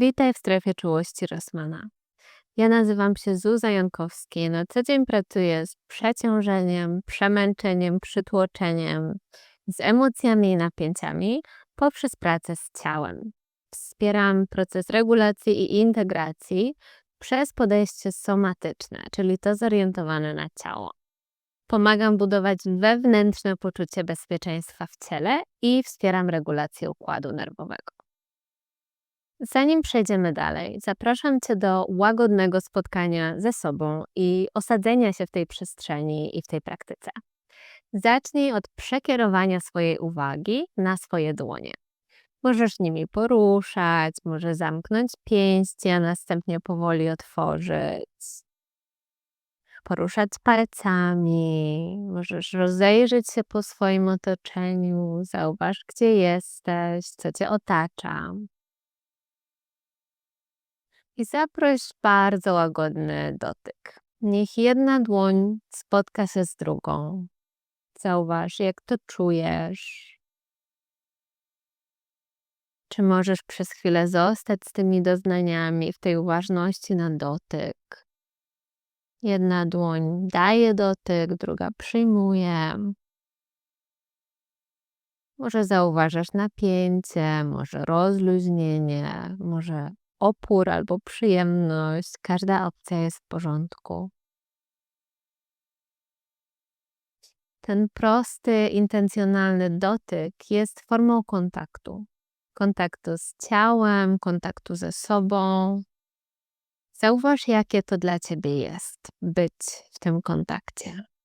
Witaj w strefie czułości Rossmana. Ja nazywam się Zuza Jankowski na co dzień pracuję z przeciążeniem, przemęczeniem, przytłoczeniem, z emocjami i napięciami poprzez pracę z ciałem. Wspieram proces regulacji i integracji przez podejście somatyczne, czyli to zorientowane na ciało. Pomagam budować wewnętrzne poczucie bezpieczeństwa w ciele i wspieram regulację układu nerwowego. Zanim przejdziemy dalej, zapraszam Cię do łagodnego spotkania ze sobą i osadzenia się w tej przestrzeni i w tej praktyce. Zacznij od przekierowania swojej uwagi na swoje dłonie. Możesz nimi poruszać, możesz zamknąć pięści, a następnie powoli otworzyć. Poruszać palcami, możesz rozejrzeć się po swoim otoczeniu, zauważ, gdzie jesteś, co cię otacza. I zaproś bardzo łagodny dotyk. Niech jedna dłoń spotka się z drugą. Zauważ, jak to czujesz. Czy możesz przez chwilę zostać z tymi doznaniami, w tej uważności na dotyk? Jedna dłoń daje dotyk, druga przyjmuje. Może zauważasz napięcie, może rozluźnienie, może opór albo przyjemność. Każda opcja jest w porządku. Ten prosty, intencjonalny dotyk jest formą kontaktu. Kontaktu z ciałem, kontaktu ze sobą. Zauważ, jakie to dla ciebie jest być w tym kontakcie.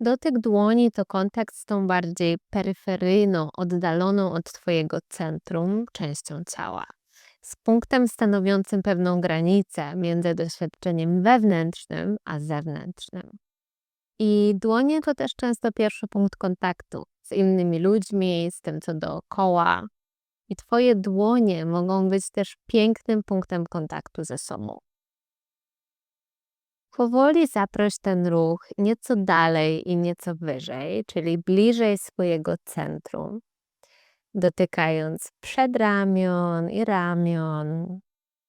Dotyk dłoni to kontakt z tą bardziej peryferyjną, oddaloną od Twojego centrum częścią ciała. Z punktem stanowiącym pewną granicę między doświadczeniem wewnętrznym a zewnętrznym. I dłonie to też często pierwszy punkt kontaktu z innymi ludźmi, z tym co dookoła. I Twoje dłonie mogą być też pięknym punktem kontaktu ze sobą. Powoli zaproś ten ruch nieco dalej i nieco wyżej, czyli bliżej swojego centrum, dotykając przedramion i ramion.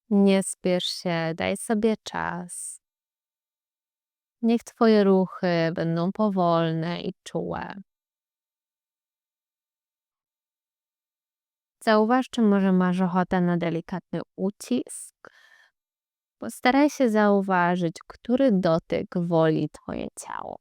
Nie spiesz się, daj sobie czas. Niech Twoje ruchy będą powolne i czułe. Zauważ, czy może masz ochotę na delikatny ucisk Postaraj się zauważyć, który dotyk woli Twoje ciało.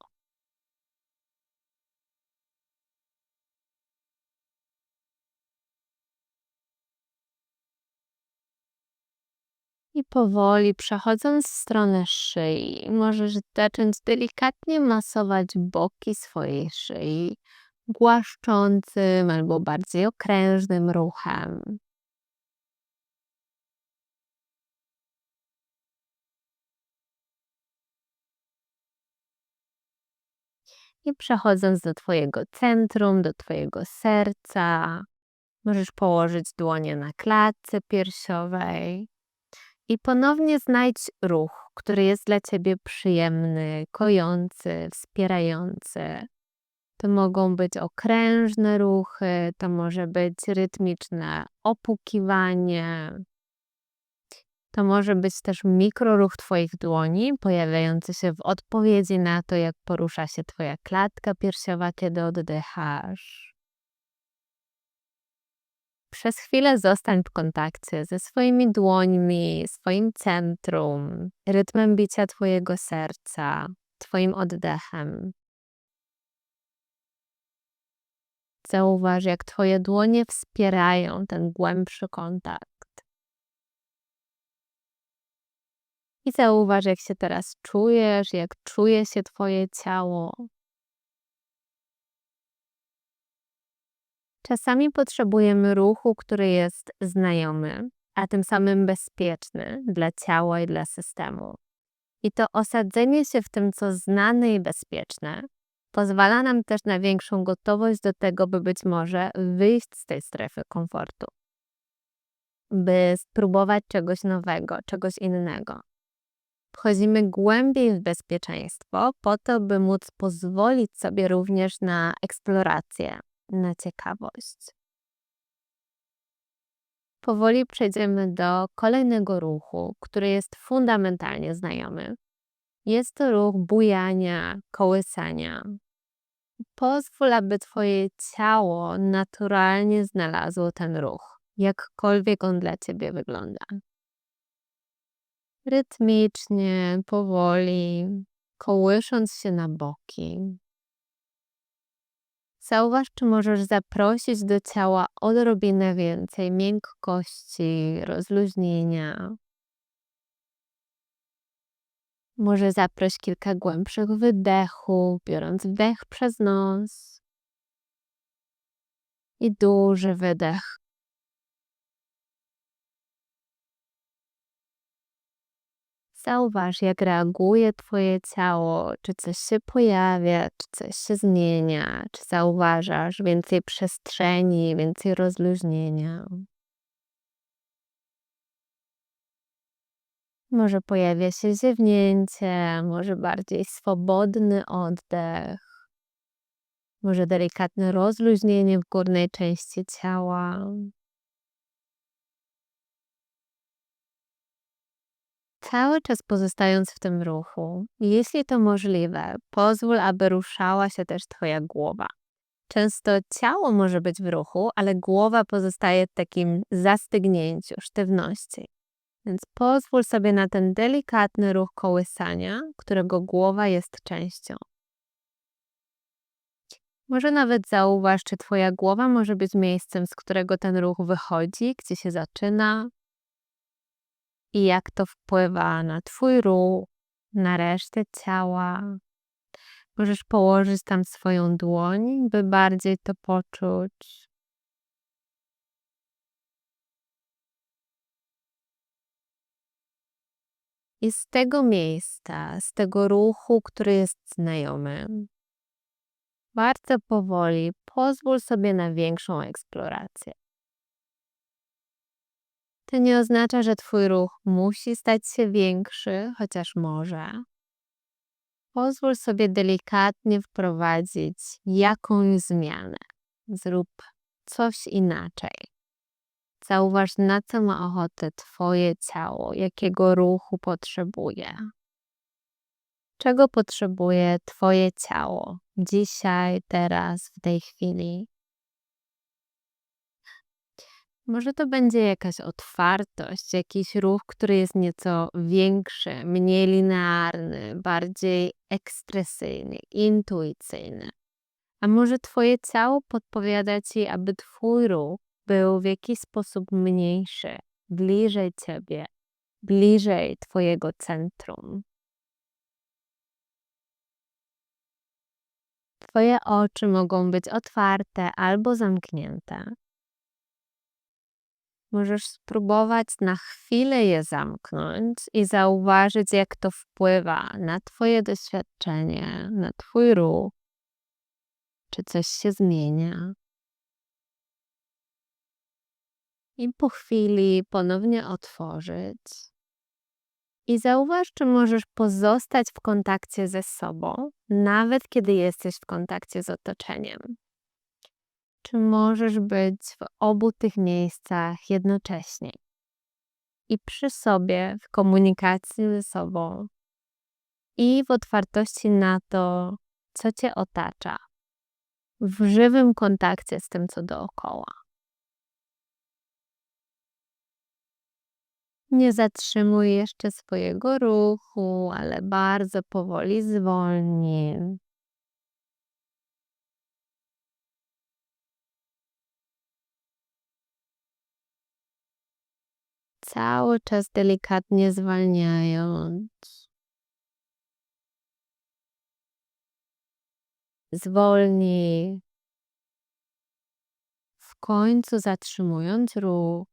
I powoli przechodząc w stronę szyi, możesz zacząć delikatnie masować boki swojej szyi, głaszczącym albo bardziej okrężnym ruchem. I przechodząc do Twojego centrum, do Twojego serca, możesz położyć dłonie na klatce piersiowej i ponownie znajdź ruch, który jest dla Ciebie przyjemny, kojący, wspierający. To mogą być okrężne ruchy, to może być rytmiczne opukiwanie, to może być też mikroruch Twoich dłoni, pojawiający się w odpowiedzi na to, jak porusza się Twoja klatka piersiowa, kiedy oddychasz. Przez chwilę zostań w kontakcie ze swoimi dłońmi, swoim centrum, rytmem bicia Twojego serca, Twoim oddechem. Zauważ, jak Twoje dłonie wspierają ten głębszy kontakt. I zauważ, jak się teraz czujesz, jak czuje się Twoje ciało. Czasami potrzebujemy ruchu, który jest znajomy, a tym samym bezpieczny dla ciała i dla systemu. I to osadzenie się w tym, co znane i bezpieczne, pozwala nam też na większą gotowość do tego, by być może wyjść z tej strefy komfortu, by spróbować czegoś nowego, czegoś innego. Wchodzimy głębiej w bezpieczeństwo, po to, by móc pozwolić sobie również na eksplorację, na ciekawość. Powoli przejdziemy do kolejnego ruchu, który jest fundamentalnie znajomy. Jest to ruch bujania, kołysania. Pozwól, aby Twoje ciało naturalnie znalazło ten ruch, jakkolwiek on dla Ciebie wygląda. Rytmicznie, powoli, kołysząc się na boki. Zauważ, czy możesz zaprosić do ciała odrobinę więcej miękkości, rozluźnienia. Może zaproś kilka głębszych wydechów, biorąc wdech przez nos i duży wydech. Zauważ, jak reaguje Twoje ciało, czy coś się pojawia, czy coś się zmienia, czy zauważasz więcej przestrzeni, więcej rozluźnienia. Może pojawia się ziewnięcie, może bardziej swobodny oddech, może delikatne rozluźnienie w górnej części ciała. Cały czas pozostając w tym ruchu, jeśli to możliwe, pozwól, aby ruszała się też Twoja głowa. Często ciało może być w ruchu, ale głowa pozostaje w takim zastygnięciu, sztywności. Więc pozwól sobie na ten delikatny ruch kołysania, którego głowa jest częścią. Może nawet zauważ, czy Twoja głowa może być miejscem, z którego ten ruch wychodzi, gdzie się zaczyna, i jak to wpływa na Twój ruch, na resztę ciała. Możesz położyć tam swoją dłoń, by bardziej to poczuć. I z tego miejsca, z tego ruchu, który jest znajomy, bardzo powoli pozwól sobie na większą eksplorację. To nie oznacza, że Twój ruch musi stać się większy, chociaż może. Pozwól sobie delikatnie wprowadzić jakąś zmianę. Zrób coś inaczej. Zauważ, na co ma ochotę Twoje ciało, jakiego ruchu potrzebuje. Czego potrzebuje Twoje ciało dzisiaj, teraz, w tej chwili. Może to będzie jakaś otwartość, jakiś ruch, który jest nieco większy, mniej linearny, bardziej ekspresyjny, intuicyjny. A może Twoje ciało podpowiada Ci, aby Twój ruch był w jakiś sposób mniejszy, bliżej Ciebie, bliżej Twojego centrum. Twoje oczy mogą być otwarte albo zamknięte. Możesz spróbować na chwilę je zamknąć i zauważyć, jak to wpływa na Twoje doświadczenie, na Twój ruch, czy coś się zmienia. I po chwili ponownie otworzyć. I zauważ, czy możesz pozostać w kontakcie ze sobą, nawet kiedy jesteś w kontakcie z otoczeniem. Czy możesz być w obu tych miejscach jednocześnie i przy sobie, w komunikacji ze sobą i w otwartości na to, co Cię otacza, w żywym kontakcie z tym, co dookoła. Nie zatrzymuj jeszcze swojego ruchu, ale bardzo powoli zwolnij. Cały czas delikatnie zwalniając. Zwolnij. W końcu zatrzymując ruch.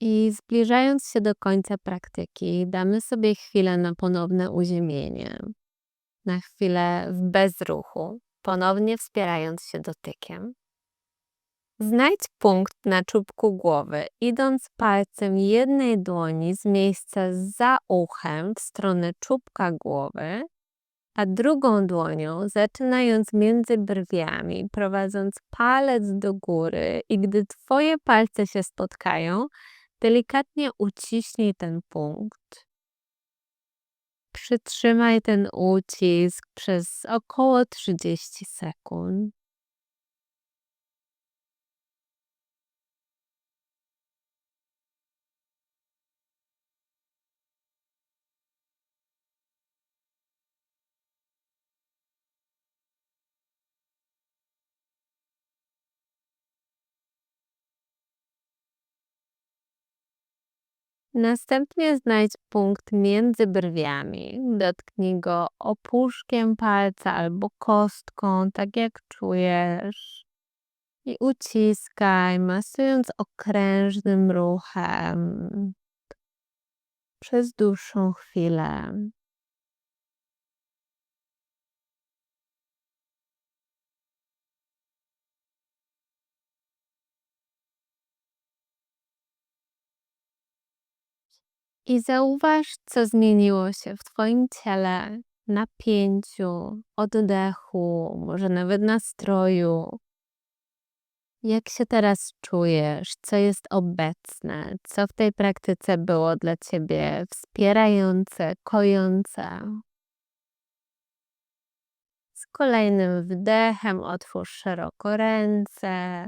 I zbliżając się do końca praktyki, damy sobie chwilę na ponowne uziemienie. Na chwilę w bezruchu, ponownie wspierając się dotykiem. Znajdź punkt na czubku głowy, idąc palcem jednej dłoni z miejsca za uchem w stronę czubka głowy, a drugą dłonią zaczynając między brwiami, prowadząc palec do góry i gdy Twoje palce się spotkają, delikatnie uciśnij ten punkt. Przytrzymaj ten ucisk przez około 30 sekund. Następnie znajdź punkt między brwiami. Dotknij go opuszkiem palca albo kostką, tak jak czujesz. I uciskaj, masując okrężnym ruchem przez dłuższą chwilę. I zauważ, co zmieniło się w Twoim ciele, napięciu, oddechu, może nawet nastroju. Jak się teraz czujesz? Co jest obecne? Co w tej praktyce było dla Ciebie wspierające, kojące? Z kolejnym wdechem otwórz szeroko ręce,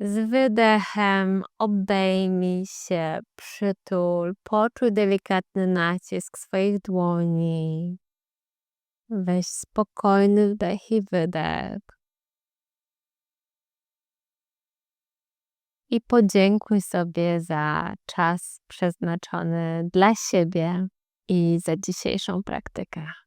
z wydechem obejmij się, przytul, poczuj delikatny nacisk swoich dłoni. Weź spokojny wdech i wydech. I podziękuj sobie za czas przeznaczony dla siebie i za dzisiejszą praktykę.